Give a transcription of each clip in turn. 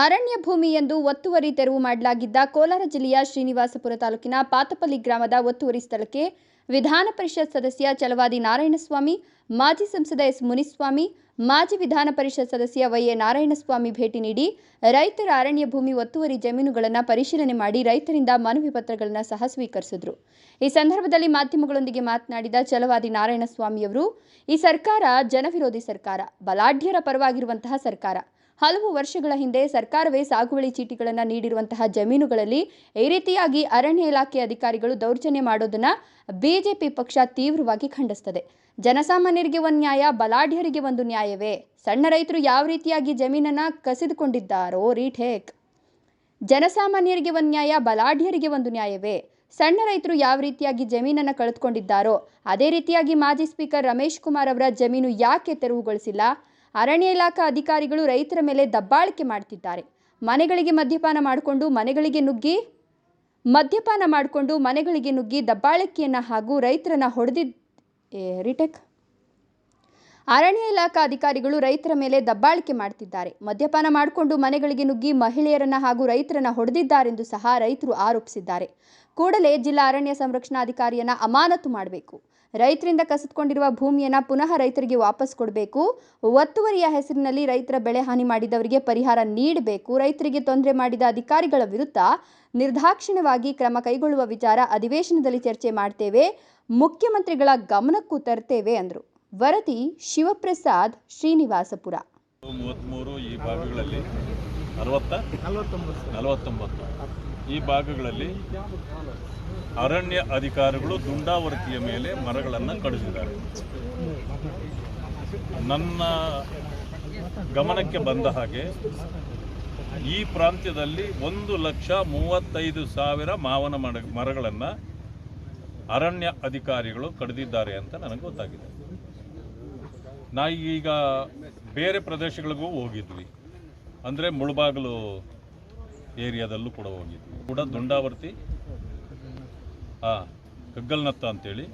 ಅರಣ್ಯ ಭೂಮಿ ಎಂದು ಒತ್ತುವರಿ ತೆರವು ಮಾಡಲಾಗಿದ್ದ ಕೋಲಾರ ಜಿಲ್ಲೆಯ ಶ್ರೀನಿವಾಸಪುರ ತಾಲೂಕಿನ ಪಾತಪಲ್ಲಿ ಗ್ರಾಮದ ಒತ್ತುವರಿ ಸ್ಥಳಕ್ಕೆ ವಿಧಾನ ಪರಿಷತ್ ಸದಸ್ಯ ಚಲವಾದಿ ನಾರಾಯಣಸ್ವಾಮಿ, ಮಾಜಿ ಸಂಸದ ಎಸ್ ಮುನಿಸ್ವಾಮಿ, ಮಾಜಿ ವಿಧಾನ ಪರಿಷತ್ ಸದಸ್ಯ ವೈಎ ನಾರಾಯಣಸ್ವಾಮಿ ಭೇಟಿ ನೀಡಿ ರೈತರ ಅರಣ್ಯ ಭೂಮಿ ಒತ್ತುವರಿ ಜಮೀನುಗಳನ್ನು ಪರಿಶೀಲನೆ ಮಾಡಿ ರೈತರಿಂದ ಮನವಿ ಪತ್ರಗಳನ್ನು ಸಹ ಸ್ವೀಕರಿಸಿದ್ರು. ಈ ಸಂದರ್ಭದಲ್ಲಿ ಮಾಧ್ಯಮಗಳೊಂದಿಗೆ ಮಾತನಾಡಿದ ಚಲವಾದಿ ನಾರಾಯಣಸ್ವಾಮಿಯವರು, ಈ ಸರ್ಕಾರ ಜನವಿರೋಧಿ ಸರ್ಕಾರ, ಬಲಾಢ್ಯರ ಪರವಾಗಿರುವಂತಹ ಸರ್ಕಾರ. ಹಲವು ವರ್ಷಗಳ ಹಿಂದೆ ಸರ್ಕಾರವೇ ಸಾಗುವಳಿ ಚೀಟಿಗಳನ್ನು ನೀಡಿರುವಂತಹ ಜಮೀನುಗಳಲ್ಲಿ ಈ ರೀತಿಯಾಗಿ ಅರಣ್ಯ ಇಲಾಖೆ ಅಧಿಕಾರಿಗಳು ದೌರ್ಜನ್ಯ ಮಾಡೋದನ್ನ ಬಿಜೆಪಿ ಪಕ್ಷ ತೀವ್ರವಾಗಿ ಖಂಡಿಸ್ತದೆ. ಜನಸಾಮಾನ್ಯರಿಗೆ ಒಂದು ನ್ಯಾಯ, ಬಲಾಢ್ಯರಿಗೆ ಒಂದು ನ್ಯಾಯವೇ? ಸಣ್ಣ ರೈತರು ಯಾವ ರೀತಿಯಾಗಿ ಜಮೀನನ್ನ ಕಸಿದುಕೊಂಡಿದ್ದಾರೋ ರೀಠೇಕ್ ಜನಸಾಮಾನ್ಯರಿಗೆ ಒಂದು ನ್ಯಾಯ, ಬಲಾಢ್ಯರಿಗೆ ಒಂದು ನ್ಯಾಯವೇ? ಸಣ್ಣ ರೈತರು ಯಾವ ರೀತಿಯಾಗಿ ಜಮೀನನ್ನು ಕಳೆದುಕೊಂಡಿದ್ದಾರೋ? ಅದೇ ರೀತಿಯಾಗಿ ಮಾಜಿ ಸ್ಪೀಕರ್ ರಮೇಶ್ ಕುಮಾರ್ ಅವರ ಜಮೀನು ಯಾಕೆ ತೆರವುಗೊಳಿಸಿಲ್ಲ? ಅರಣ್ಯ ಇಲಾಖಾ ಅಧಿಕಾರಿಗಳು ರೈತರ ಮೇಲೆ ದಬ್ಬಾಳಿಕೆ ಮಾಡ್ತಿದ್ದಾರೆ. ಮನೆಗಳಿಗೆ ಮದ್ಯಪಾನ ಮಾಡಿಕೊಂಡು ಮನೆಗಳಿಗೆ ನುಗ್ಗಿ, ಮದ್ಯಪಾನ ಮಾಡಿಕೊಂಡು ಮನೆಗಳಿಗೆ ನುಗ್ಗಿ ದಬ್ಬಾಳಿಕೆಯನ್ನು ಹಾಗೂ ರೈತರನ್ನ ಹೊಡೆದಿದ್ದ ರಿಟೆಕ್. ಅರಣ್ಯ ಇಲಾಖಾ ಅಧಿಕಾರಿಗಳು ರೈತರ ಮೇಲೆ ದಬ್ಬಾಳಿಕೆ ಮಾಡ್ತಿದ್ದಾರೆ. ಮದ್ಯಪಾನ ಮಾಡಿಕೊಂಡು ಮನೆಗಳಿಗೆ ನುಗ್ಗಿ ಮಹಿಳೆಯರನ್ನ ಹಾಗೂ ರೈತರನ್ನ ಹೊಡೆದಿದ್ದಾರೆಂದು ಸಹ ರೈತರು ಆರೋಪಿಸಿದ್ದಾರೆ. ಕೂಡಲೇ ಜಿಲ್ಲಾ ಅರಣ್ಯ ಸಂರಕ್ಷಣಾಧಿಕಾರಿಯನ್ನ ಅಮಾನತು ಮಾಡಬೇಕು. ರೈತರಿಂದ ಕಸಿದುಕೊಂಡಿರುವ ಭೂಮಿಯನ್ನ ಪುನಃ ರೈತರಿಗೆ ವಾಪಸ್ ಕೊಡಬೇಕು. ಒತ್ತುವರಿಯ ಹೆಸರಿನಲ್ಲಿ ರೈತರ ಬೆಳೆ ಹಾನಿ ಮಾಡಿದವರಿಗೆ ಪರಿಹಾರ ನೀಡಬೇಕು. ರೈತರಿಗೆ ತೊಂದರೆ ಮಾಡಿದ ಅಧಿಕಾರಿಗಳ ವಿರುದ್ಧ ನಿರ್ದಾಕ್ಷಿಣ್ಯವಾಗಿ ಕ್ರಮ ಕೈಗೊಳ್ಳುವ ವಿಚಾರ ಅಧಿವೇಶನದಲ್ಲಿ ಚರ್ಚೆ ಮಾಡ್ತೇವೆ. ಮುಖ್ಯಮಂತ್ರಿಗಳ ಗಮನಕ್ಕೂ ತರ್ತೇವೆ ಅಂದರು. ವರದಿ ಶಿವಪ್ರಸಾದ್ ಶ್ರೀನಿವಾಸಪುರ. ಈ ಭಾಗಗಳಲ್ಲಿ ಅರವತ್ತ? ನಲವತ್ತೊಂಬತ್ತು. ಈ ಭಾಗಗಳಲ್ಲಿ ಅರಣ್ಯ ಅಧಿಕಾರಿಗಳು ದುಂಡಾವರ್ತಿಯ ಮೇಲೆ ಮರಗಳನ್ನು ಕಡಿಸಿದ್ದಾರೆ. ನನ್ನ ಗಮನಕ್ಕೆ ಬಂದ ಹಾಗೆ ಈ ಪ್ರಾಂತ್ಯದಲ್ಲಿ ಒಂದು ಲಕ್ಷ ಮೂವತ್ತೈದು ಸಾವಿರ ಮಾವನ ಮರ ಮರಗಳನ್ನು ಅರಣ್ಯ ಅಧಿಕಾರಿಗಳು ಕಡಿದಿದ್ದಾರೆ ಅಂತ ನನಗೆ ಗೊತ್ತಾಗಿದೆ. ನಾ ಈಗ ಬೇರೆ ಪ್ರದೇಶಗಳಿಗೂ ಹೋಗಿದ್ವಿ. ಅಂದರೆ ಮುಳಬಾಗಿಲು ಏರಿಯಾದಲ್ಲೂ ಕೂಡ ಹೋಗಿದ್ವಿ. ಕೂಡ ದುಂಡಾವರ್ತಿ ಹಾಂ ಕಗ್ಗಲ್ನತ್ತ ಅಂತೇಳಿ.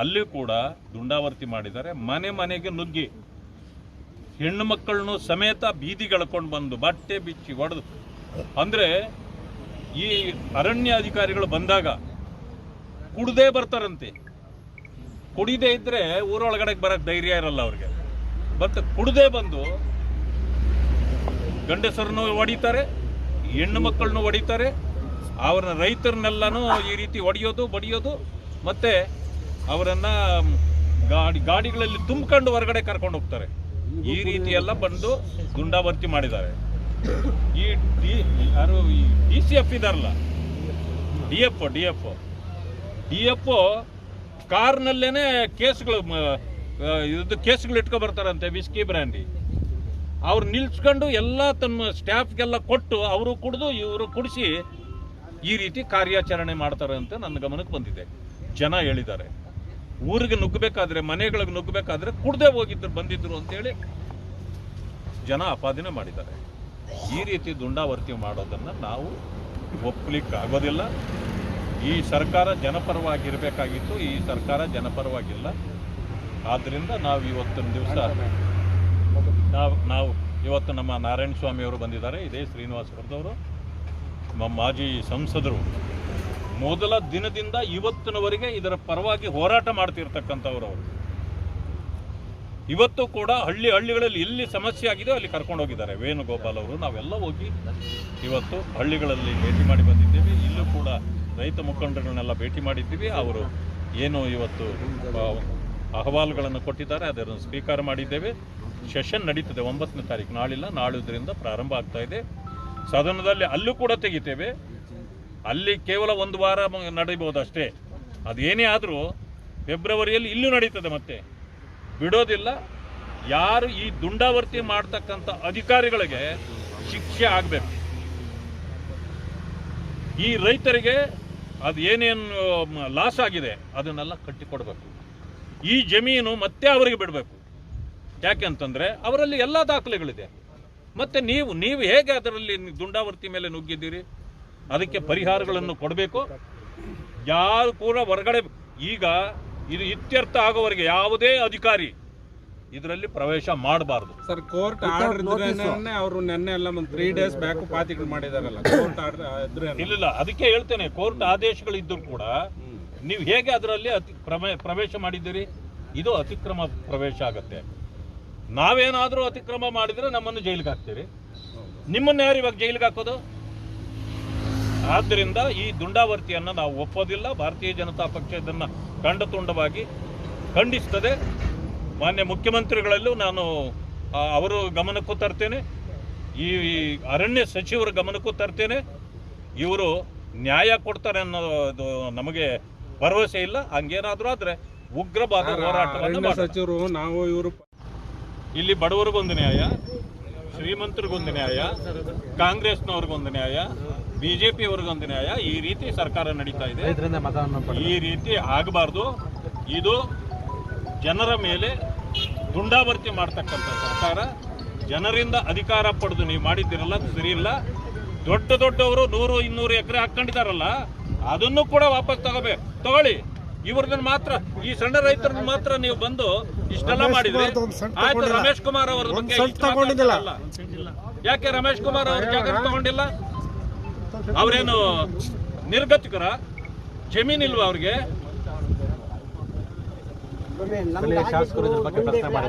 ಅಲ್ಲಿ ಕೂಡ ದುಂಡಾವರ್ತಿ ಮಾಡಿದ್ದಾರೆ. ಮನೆ ಮನೆಗೆ ನುಗ್ಗಿ. ಹೆಣ್ಣು ಮಕ್ಕಳನ್ನು ಸಮೇತ ಬೀದಿಗೆಳ್ಕೊಂಡು ಬಂದು ಬಟ್ಟೆ ಬಿಚ್ಚಿ ಹೊಡೆದು ಅಂದರೆ ಈ ಅರಣ್ಯ ಅಧಿಕಾರಿಗಳು ಬಂದಾಗ ಕುಡ್ದೇ ಬರ್ತಾರಂತೆ. ಕುಡಿದೇ ಇದ್ದರೆ ಊರೊಳಗಡೆ ಬರೋಕ್ಕೆ ಧೈರ್ಯ ಇರಲ್ಲ ಅವ್ರಿಗೆ. ಬಟ್ ಕುಡ್ದೇ ಬಂದು ಗಂಡಸರನ್ನು ಹೊಡಿತಾರೆ. ಹೆಣ್ಣು ಮಕ್ಕಳನ್ನು ಹೊಡಿತಾರೆ ಅವರ ರೈತರನ್ನೆಲ್ಲನೂ ಈ ರೀತಿ ಹೊಡೆಯೋದು, ಬಡಿಯೋದು, ಮತ್ತು ಅವರನ್ನು ಗಾಡಿ, ಗಾಡಿಗಳಲ್ಲಿ ತುಂಬಿಕೊಂಡು ಹೊರಗಡೆ ಕರ್ಕೊಂಡು ಹೋಗ್ತಾರೆ. ಈ ರೀತಿ ಎಲ್ಲ ಬಂದು ಗುಂಡಾವರ್ತಿ ಮಾಡಿದ್ದಾರೆ. ಈ ಡಿ, ಯಾರು, ಈ ಡಿ ಸಿ ಎಫ್ ಇದಾರಲ್ಲ? D F D F D F ಕಾರ್ನಲ್ಲೇನೆ ಕೇಸ್ಗಳು ಇದು ಕೇಸ್ಗಳು ಇಟ್ಕೊ ಬರ್ತಾರಂತೆ, ವಿಸ್ಕಿ ಬ್ರ್ಯಾಂಡಿ. ಅವ್ರು ನಿಲ್ಸ್ಕೊಂಡು ಎಲ್ಲ ತಮ್ಮ ಸ್ಟಾಫ್ಗೆಲ್ಲ ಕೊಟ್ಟು ಅವರು ಕುಡಿದು ಇವರು ಕುಡಿಸಿ ಈ ರೀತಿ ಕಾರ್ಯಾಚರಣೆ ಮಾಡ್ತಾರೆ ಅಂತ ನನ್ನ ಗಮನಕ್ಕೆ ಬಂದಿದೆ. ಜನ ಹೇಳಿದ್ದಾರೆ. ಊರಿಗೆ ನುಗ್ಗಬೇಕಾದ್ರೆ, ಮನೆಗಳಿಗೆ ನುಗ್ಗಬೇಕಾದ್ರೆ ಕುಡ್ದೇ ಹೋಗಿದ್ರು, ಬಂದಿದ್ರು ಅಂತೇಳಿ ಜನ ಅಪಾದನೆ ಮಾಡಿದ್ದಾರೆ. ಈ ರೀತಿ ದುಂಡಾವರ್ತಿ ಮಾಡೋದನ್ನು ನಾವು ಒಪ್ಪಲಿಕ್ಕೆ ಆಗೋದಿಲ್ಲ ಈ ಸರ್ಕಾರ ಜನಪರವಾಗಿರಬೇಕಾಗಿತ್ತು, ಈ ಸರ್ಕಾರ ಜನಪರವಾಗಿಲ್ಲ. ಆದ್ದರಿಂದ ನಾವು ಇವತ್ತಿನ ದಿವಸ ನಾವು ನಾವು ಇವತ್ತು ನಮ್ಮ ನಾರಾಯಣ ಸ್ವಾಮಿ ಅವರು ಬಂದಿದ್ದಾರೆ. ಇದೇ ಶ್ರೀನಿವಾಸಪುರದವರು ನಮ್ಮ ಮಾಜಿ ಸಂಸದರು. ಮೊದಲ ದಿನದಿಂದ ಇವತ್ತಿನವರೆಗೆ ಇದರ ಪರವಾಗಿ ಹೋರಾಟ ಮಾಡ್ತಿರ್ತಕ್ಕಂಥವ್ರು ಅವರು. ಇವತ್ತು ಕೂಡ ಹಳ್ಳಿ ಹಳ್ಳಿಗಳಲ್ಲಿ ಎಲ್ಲಿ ಸಮಸ್ಯೆ ಆಗಿದೆಯೋ ಅಲ್ಲಿ ಕರ್ಕೊಂಡು ಹೋಗಿದ್ದಾರೆ. ವೇಣುಗೋಪಾಲ್ ಅವರು, ನಾವೆಲ್ಲ ಹೋಗಿ ಇವತ್ತು ಹಳ್ಳಿಗಳಲ್ಲಿ ಭೇಟಿ ಮಾಡಿ ಬಂದಿದ್ದೇವೆ. ಇಲ್ಲೂ ಕೂಡ ರೈತ ಮುಖಂಡರನ್ನೆಲ್ಲ ಭೇಟಿ ಮಾಡಿದ್ದೀವಿ. ಅವರು ಏನು ಇವತ್ತು ಅಹವಾಲುಗಳನ್ನು ಕೊಟ್ಟಿದ್ದಾರೆ. ಅದನ್ನು ಸ್ವೀಕಾರ ಮಾಡಿದ್ದೇವೆ. ಸೆಷನ್ ನಡೀತದೆ ಒಂಬತ್ತನೇ ತಾರೀಕು. ನಾಳಿಲ್ಲ, ನಾಳಿದ್ರಿಂದ ಪ್ರಾರಂಭ ಆಗ್ತಾ ಇದೆ. ಸದನದಲ್ಲಿ ಅಲ್ಲೂ ಕೂಡ ತೆಗಿತೇವೆ. ಅಲ್ಲಿ ಕೇವಲ ಒಂದು ವಾರ ನಡೀಬಹುದು ಅಷ್ಟೇ ಅದೇನೇ ಆದರೂ ಫೆಬ್ರವರಿಯಲ್ಲಿ ಇಲ್ಲೂ ನಡೀತದೆ ಮತ್ತೆ. ಬಿಡೋದಿಲ್ಲ. ಯಾರು ಈ ದುಂಡಾವರ್ತಿ ಮಾಡ್ತಕ್ಕಂಥ ಅಧಿಕಾರಿಗಳಿಗೆ ಶಿಕ್ಷೆ ಆಗಬೇಕು. ಈ ರೈತರಿಗೆ ಅದು ಏನೇನು ಲಾಸ್ ಆಗಿದೆ, ಅದನ್ನೆಲ್ಲ ಕಟ್ಟಿಕೊಡ್ಬೇಕು. ಈ ಜಮೀನು ಮತ್ತೆ ಅವರಿಗೆ ಬಿಡಬೇಕು. ಯಾಕೆಂತಂದ್ರೆ ಅವರಲ್ಲಿ ಎಲ್ಲ ದಾಖಲೆಗಳಿದೆ. ಮತ್ತೆ ನೀವು ನೀವು ಹೇಗೆ ಅದರಲ್ಲಿ ದುಂಡಾವರ್ತಿ ಮೇಲೆ ನುಗ್ಗಿದ್ದೀರಿ? ಅದಕ್ಕೆ ಪರಿಹಾರಗಳನ್ನು ಕೊಡಬೇಕು. ಯಾರು ಕೂಡ ಹೊರಗಡೆ ಈಗ ಇದು ಇತ್ಯರ್ಥ ಆಗೋವರೆಗೆ ಯಾವುದೇ ಅಧಿಕಾರಿ ಇದರಲ್ಲಿ ಪ್ರವೇಶ ಮಾಡಬಾರ್ದು. ಸರ್ ಕೋರ್ಟ್ ಆರ್ಡರ್ ಇದ್ರೇನೆ ಅವರು ನೆನ್ನೆ ಎಲ್ಲ ಒಂದು ತ್ರೀ ಡೇಸ್ ಬ್ಯಾಕ್ ಪಾತಿಗಳು ಮಾಡಿದಾರಲ್ಲ. ಕೋರ್ಟ್ ಆರ್ಡರ್ ಇದ್ರೆ ಇಲ್ಲ ಅದಕ್ಕೆ ಹೇಳ್ತೇನೆ ಕೋರ್ಟ್ ಆದೇಶಗಳಿದ್ದರೂ ಕೂಡ ನೀವು ಹೇಗೆ ಅದರಲ್ಲಿ ಅತಿ ಪ್ರವೇಶ ಮಾಡಿದ್ದೀರಿ? ಇದು ಅತಿಕ್ರಮ ಪ್ರವೇಶ ಆಗತ್ತೆ. ನಾವೇನಾದರೂ ಅತಿಕ್ರಮ ಮಾಡಿದ್ರೆ ನಮ್ಮನ್ನು ಜೈಲಿಗೆ ಹಾಕ್ತೀರಿ. ನಿಮ್ಮನ್ನ ಯಾರು ಇವಾಗ ಜೈಲಿಗೆ ಹಾಕೋದು? ಆದ್ದರಿಂದ ಈ ದುಂಡಾವರ್ತಿಯನ್ನು ನಾವು ಒಪ್ಪೋದಿಲ್ಲ. ಭಾರತೀಯ ಜನತಾ ಪಕ್ಷ ಇದನ್ನು ಖಂಡತುಂಡವಾಗಿ ಖಂಡಿಸ್ತದೆ. ಮಾನ್ಯ ಮುಖ್ಯಮಂತ್ರಿಗಳಲ್ಲೂ ನಾನು ಅವರು ಗಮನಕ್ಕೂ ತರ್ತೇನೆ. ಈ ಅರಣ್ಯ ಸಚಿವರ ಗಮನಕ್ಕೂ ತರ್ತೇನೆ. ಇವರು ನ್ಯಾಯ ಕೊಡ್ತಾರೆ ಅನ್ನೋದು ನಮಗೆ ಭರವಸೆ ಇಲ್ಲ. ಹಂಗೇನಾದರೂ ಆದರೆ ಉಗ್ರವಾದ ಹೋರಾಟವನ್ನು ಅರಣ್ಯ ಸಚಿವರು ನಾವು ಇವರು ಇಲ್ಲಿ ಬಡವರಿಗೊಂದು ನ್ಯಾಯ ಶ್ರೀಮಂತರಿಗೊಂದು ನ್ಯಾಯ ಕಾಂಗ್ರೆಸ್ನವ್ರಿಗೊಂದು ನ್ಯಾಯ ಬಿಜೆಪಿ ಅವ್ರಿಗೊಂದು ನ್ಯಾಯ. ಈ ರೀತಿ ಸರ್ಕಾರ ನಡೀತಾ ಇದೆ. ಈ ರೀತಿ ಆಗಬಾರ್ದು. ಇದು ಜನರ ಮೇಲೆ ದುಂಡಾವರ್ತಿ ಮಾಡ್ತಕ್ಕಂಥ ಸರ್ಕಾರ. ಜನರಿಂದ ಅಧಿಕಾರ ಪಡೆದು ನೀವು ಮಾಡಿದ್ದೀರಲ್ಲ ಅದು ಸರಿ ಇಲ್ಲ. ದೊಡ್ಡ ದೊಡ್ಡವರು ನೂರು ಇನ್ನೂರು ಎಕರೆ ಹಾಕೊಂಡಿದಾರಲ್ಲ ಅದನ್ನು ಕೂಡ ವಾಪಸ್ ತಗೋಬೇಕು ತಗೊಳ್ಳಿ. ಇವ್ರದ್ದನ್ನು ಮಾತ್ರ ಈ ಸಣ್ಣ ರೈತರನ್ನ ಮಾತ್ರ ನೀವು ಬಂದು ಇಷ್ಟೆಲ್ಲ ಮಾಡಿದ್ರೆ? ಆಯ್ತು ರಮೇಶ್ ಕುಮಾರ್ ಅವರ ಬಗ್ಗೆ ಯಾಕೆ ರಮೇಶ್ ಕುಮಾರ್ ಅವರು ಜಾಗ ತಗೊಂಡಿಲ್ಲ? ಅವರೇನು ನಿರ್ಗತಿಕರ? ಜಮೀನಿಲ್ವಾ ಅವ್ರಿಗೆ? ಶಾಸಕರು ಇದ್ರ ಬಗ್ಗೆ ಪ್ರಶ್ನೆ ಮಾಡಿಲ್ಲ.